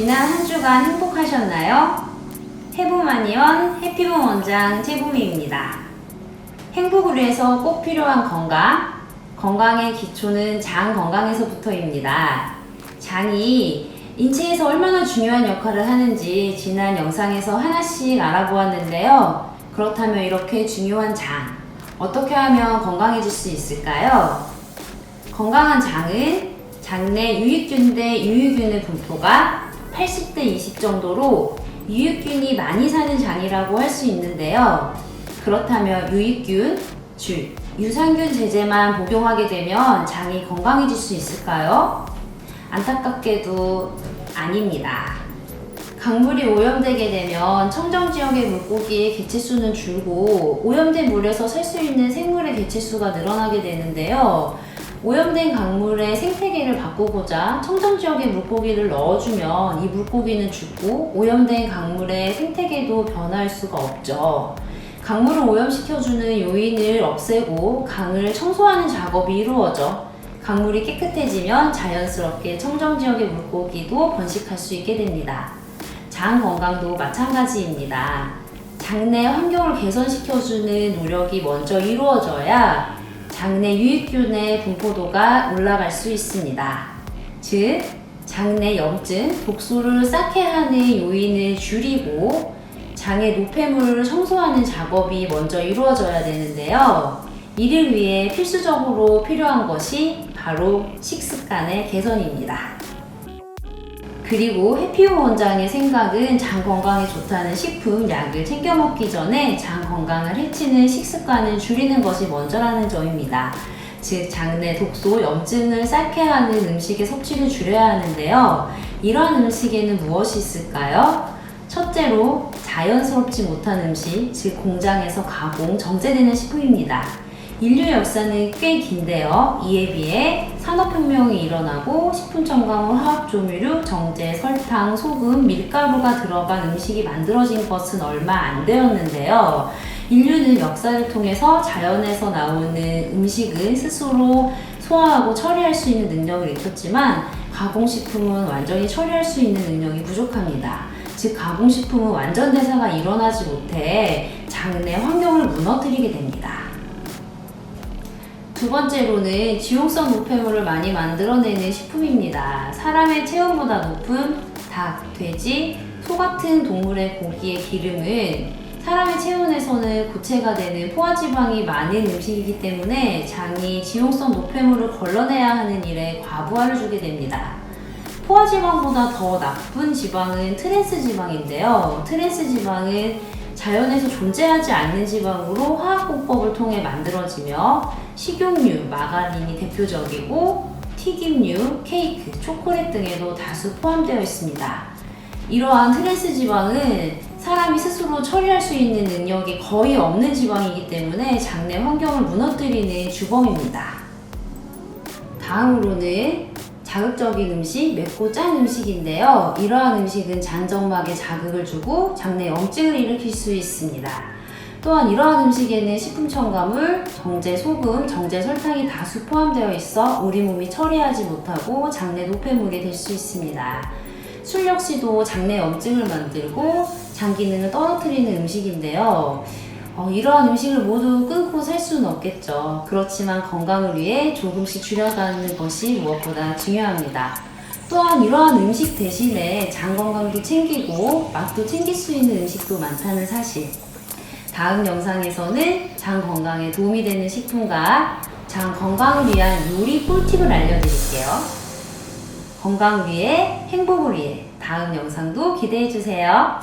지난 한 주간 행복하셨나요? 해보마니원 해피봄 원장 최보미입니다. 행복을 위해서 꼭 필요한 건강. 건강의 기초는 장 건강에서부터입니다. 장이 인체에서 얼마나 중요한 역할을 하는지 지난 영상에서 하나씩 알아보았는데요. 그렇다면 이렇게 중요한 장, 어떻게 하면 건강해질 수 있을까요? 건강한 장은 장내 유익균 대 유익균의 분포가 80대 20 정도로 유익균이 많이 사는 장이라고 할 수 있는데요. 그렇다면 유익균, 즉 유산균 제제만 복용하게 되면 장이 건강해질 수 있을까요? 안타깝게도 아닙니다. 강물이 오염되게 되면 청정 지역의 물고기의 개체수는 줄고 오염된 물에서 살 수 있는 생물의 개체수가 늘어나게 되는데요. 오염된 강물의 바꾸고자 청정 지역의 물고기를 넣어주면 이 물고기는 죽고 오염된 강물의 생태계도 변할 수가 없죠. 강물을 오염시켜주는 요인을 없애고 강을 청소하는 작업이 이루어져 강물이 깨끗해지면 자연스럽게 청정 지역의 물고기도 번식할 수 있게 됩니다. 장 건강도 마찬가지입니다. 장내 환경을 개선시켜주는 노력이 먼저 이루어져야 장내 유익균의 분포도가 올라갈 수 있습니다. 즉, 장내 염증, 독소를 쌓게 하는 요인을 줄이고 장의 노폐물을 청소하는 작업이 먼저 이루어져야 되는데요. 이를 위해 필수적으로 필요한 것이 바로 식습관의 개선입니다. 그리고 해피홈 원장의 생각은 장 건강에 좋다는 식품, 약을 챙겨 먹기 전에 장 건강을 해치는 식습관을 줄이는 것이 먼저라는 점입니다. 즉, 장내 독소, 염증을 쌓게 하는 음식의 섭취를 줄여야 하는데요. 이러한 음식에는 무엇이 있을까요? 첫째로 자연스럽지 못한 음식, 즉 공장에서 가공, 정제되는 식품입니다. 인류 역사는 꽤 긴데요. 이에 비해 산업혁명이 일어나고 식품 첨가물, 화학조미료, 정제, 설탕, 소금, 밀가루가 들어간 음식이 만들어진 것은 얼마 안 되었는데요. 인류는 역사를 통해서 자연에서 나오는 음식은 스스로 소화하고 처리할 수 있는 능력을 익혔지만 가공식품은 완전히 처리할 수 있는 능력이 부족합니다. 즉 가공식품은 완전 대사가 일어나지 못해 장내 환경을 무너뜨리게 됩니다. 두 번째로는 지용성 노폐물을 많이 만들어내는 식품입니다. 사람의 체온보다 높은 닭, 돼지, 소 같은 동물의 고기의 기름은 사람의 체온에서는 고체가 되는 포화지방이 많은 음식이기 때문에 장이 지용성 노폐물을 걸러내야 하는 일에 과부하를 주게 됩니다. 포화지방보다 더 나쁜 지방은 트랜스 지방인데요. 트랜스 지방은 자연에서 존재하지 않는 지방으로 화학공법을 통해 만들어지며 식용유, 마가린이 대표적이고 튀김류, 케이크, 초콜릿 등에도 다수 포함되어 있습니다. 이러한 트랜스 지방은 사람이 스스로 처리할 수 있는 능력이 거의 없는 지방이기 때문에 장내 환경을 무너뜨리는 주범입니다. 다음으로는 자극적인 음식, 맵고 짠 음식인데요. 이러한 음식은 장점막에 자극을 주고 장내 염증을 일으킬 수 있습니다. 또한 이러한 음식에는 식품 첨가물, 정제 소금, 정제 설탕이 다수 포함되어 있어 우리 몸이 처리하지 못하고 장내 노폐물이 될 수 있습니다. 술 역시도 장내 염증을 만들고 장 기능을 떨어뜨리는 음식인데요. 어, 이러한 음식을 모두 끊고 살 수는 없겠죠. 그렇지만 건강을 위해 조금씩 줄여가는 것이 무엇보다 중요합니다. 또한 이러한 음식 대신에 장 건강도 챙기고 맛도 챙길 수 있는 음식도 많다는 사실. 다음 영상에서는 장 건강에 도움이 되는 식품과 장 건강을 위한 요리 꿀팁을 알려드릴게요. 건강을 위해 행복을 위해 다음 영상도 기대해 주세요.